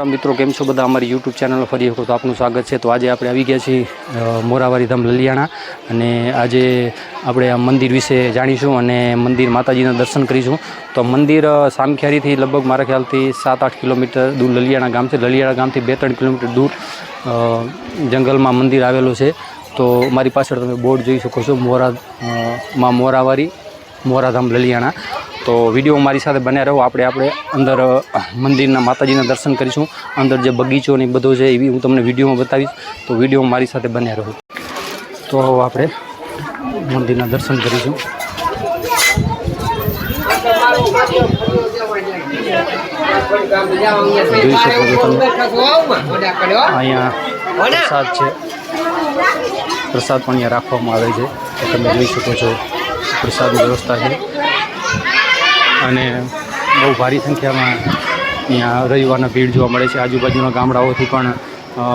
રામ મિત્રો, કેમ છો બધા? અમારી યુટ્યુબ ચેનલ ફરી એક વખત આપનું સ્વાગત છે. તો આજે આપણે આવી ગયા છીએ મોરાવારી ધામ લલિયાણા. અને આજે આપણે આ મંદિર વિશે જાણીશું અને મંદિર માતાજીના દર્શન કરીશું. તો મંદિર સામખિયારીથી લગભગ મારા ખ્યાલથી સાત આઠ કિલોમીટર દૂર લલિયાણા ગામ છે. લલિયાણા ગામથી બે ત્રણ કિલોમીટર દૂર જંગલમાં મંદિર આવેલું છે. તો મારી પાછળ તમે બોર્ડ જોઈ શકો છો. મોરા માં મોરાવારી, મોરાધામ લલિયાણા. તો વીડિયો મારી સાથે બન્યા રહો. આપણે આપણે અંદર મંદિરના માતાજીના દર્શન કરીશું. અંદર જે બગીચો ને બધો છે, એવી હું તમને વિડીયોમાં બતાવીશ. તો વીડિયો મારી સાથે બન્યા રહો. તો આપણે મંદિરના દર્શન કરીશું. જોઈ શકો છો તમે. અહીંયા પ્રસાદ છે. પ્રસાદ પણ અહીંયા રાખવામાં આવે છે. તમે જોઈ શકો છો, પ્રસાદની વ્યવસ્થા છે. અને બહુ ભારી સંખ્યામાં અહીંયા રવિવારના ભીડ જોવા મળે છે. આજુબાજુના ગામડાઓથી પણ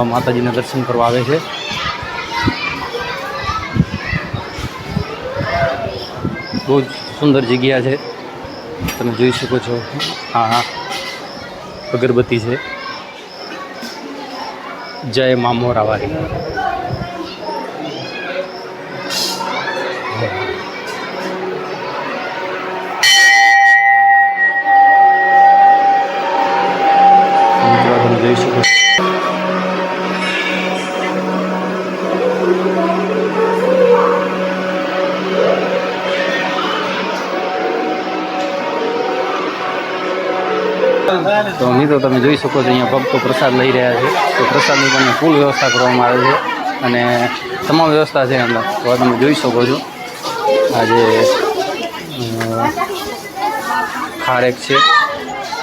માતાજીના દર્શન કરવા આવે છે. બહુ જ સુંદર જગ્યા છે. તમે જોઈ શકો છો. હા. અગરબત્તી છે. જય મા મોરાવારી. તો મિત્રો, તમે જોઈ શકો છો, અહીંયા ભક્તો પ્રસાદ લઈ રહ્યા છે. તો પ્રસાદની પણ ફૂલ વ્યવસ્થા કરવામાં આવે છે. અને તમામ વ્યવસ્થા છે અંદર તો તમે જોઈ શકો છો. આજે ખારેક છે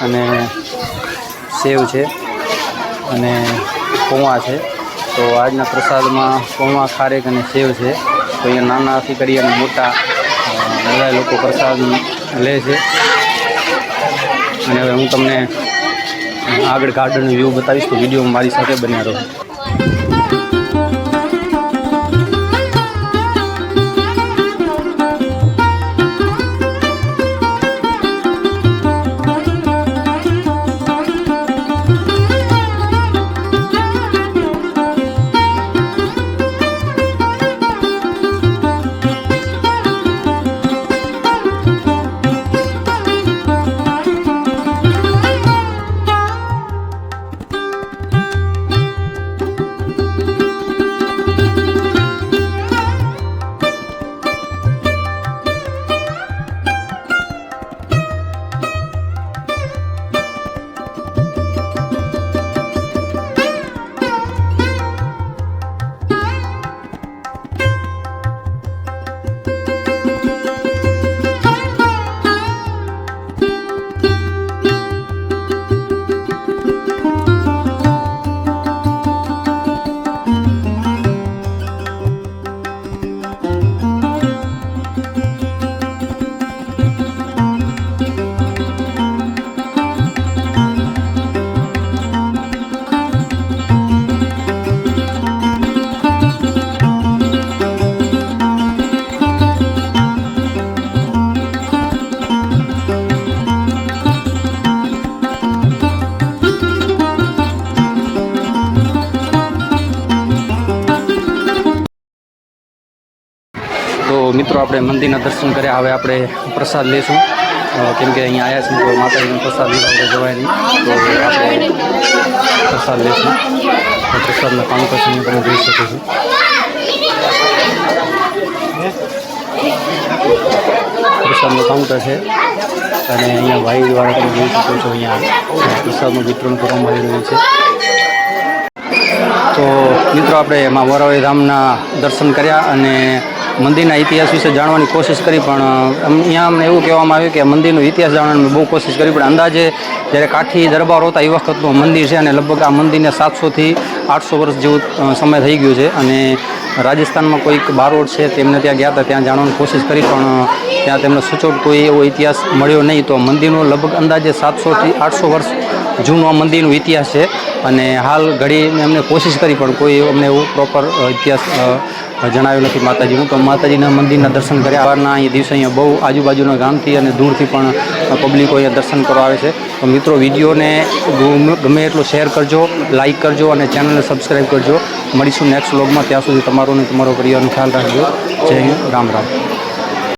અને સેવ છે અને પૌવા છે. તો આજના પ્રસાદમાં પૌવા ખારેક અને સેવ છે. તો અહીંયા નાનાથી કરી અને મોટા બધા લોકો પ્રસાદ લે છે. અને હવે હું તમને આગળ ગાર્ડન વ્યૂ બતાવીશ તો વીડિયો મારી સાથે બન્યા રહો. તો મિત્રો, આપણે મંદિરના દર્શન કર્યા. હવે આપણે પ્રસાદ લેશું. કેમ કે અહીંયા આવ્યા છીએ, તો માતાજીનો પ્રસાદ લીધા જવાય નહીં. તો આપણે પ્રસાદ તો પ્રસાદના કાઉન્ટર છે તમે જોઈ શકો છો. પ્રસાદનું કાઉન્ટર છે. અને અહીંયા ભાઈ દ્વારા તમે જોઈ શકો છો, અહીંયા પ્રસાદનું વિતરણ કરવામાં આવી રહ્યું છે. તો મિત્રો, આપણે એમાં મોરાવારી ધામના દર્શન કર્યા અને મંદિરના ઇતિહાસ વિશે જાણવાની કોશિશ કરી, પણ અહીંયા અમને એવું કહેવામાં આવ્યું કે મંદિરનો ઇતિહાસ જાણવાની બહુ કોશિશ કરી, પણ અંદાજે જ્યારે કાઠી દરબાર હતા એ વખતનું મંદિર છે અને લગભગ આ મંદિરને સાતસોથી આઠસો વર્ષ જેવું સમય થઈ ગયું છે અને રાજસ્થાનમાં કોઈક બારોડ છે તેમને ત્યાં ગયા હતા, ત્યાં જાણવાની કોશિશ કરી, પણ ત્યાં તેમને સચોટ કોઈ એવો ઇતિહાસ મળ્યો નહીં. તો મંદિરનો લગભગ અંદાજે સાતસોથી આઠસો વર્ષ જૂનો મંદિરનો ઇતિહાસ છે. અને હાલ ઘડી એમને કોશિશ કરી, પણ કોઈ અમને એવું પ્રોપર ઇતિહાસ જણાવ્યું નથી. માતાજીનું તો માતાજીના મંદિરના દર્શન કર્યા. સવારના અહીંયા દિવસે અહીંયા બહુ આજુબાજુના ગામથી અને દૂરથી પણ પબ્લિકો અહીંયા દર્શન કરવા આવે છે. તો મિત્રો, વિડીયોને ગમે- એટલો શેર કરજો લાઇક કરજો અને ચેનલને સબસ્ક્રાઈબ કરજો. મળીશું નેક્સ્ટ વ્લોગમાં ત્યાં સુધી તમારો અને તમારો પરિવારનો ખ્યાલ રાખજો. જય રામ રામ.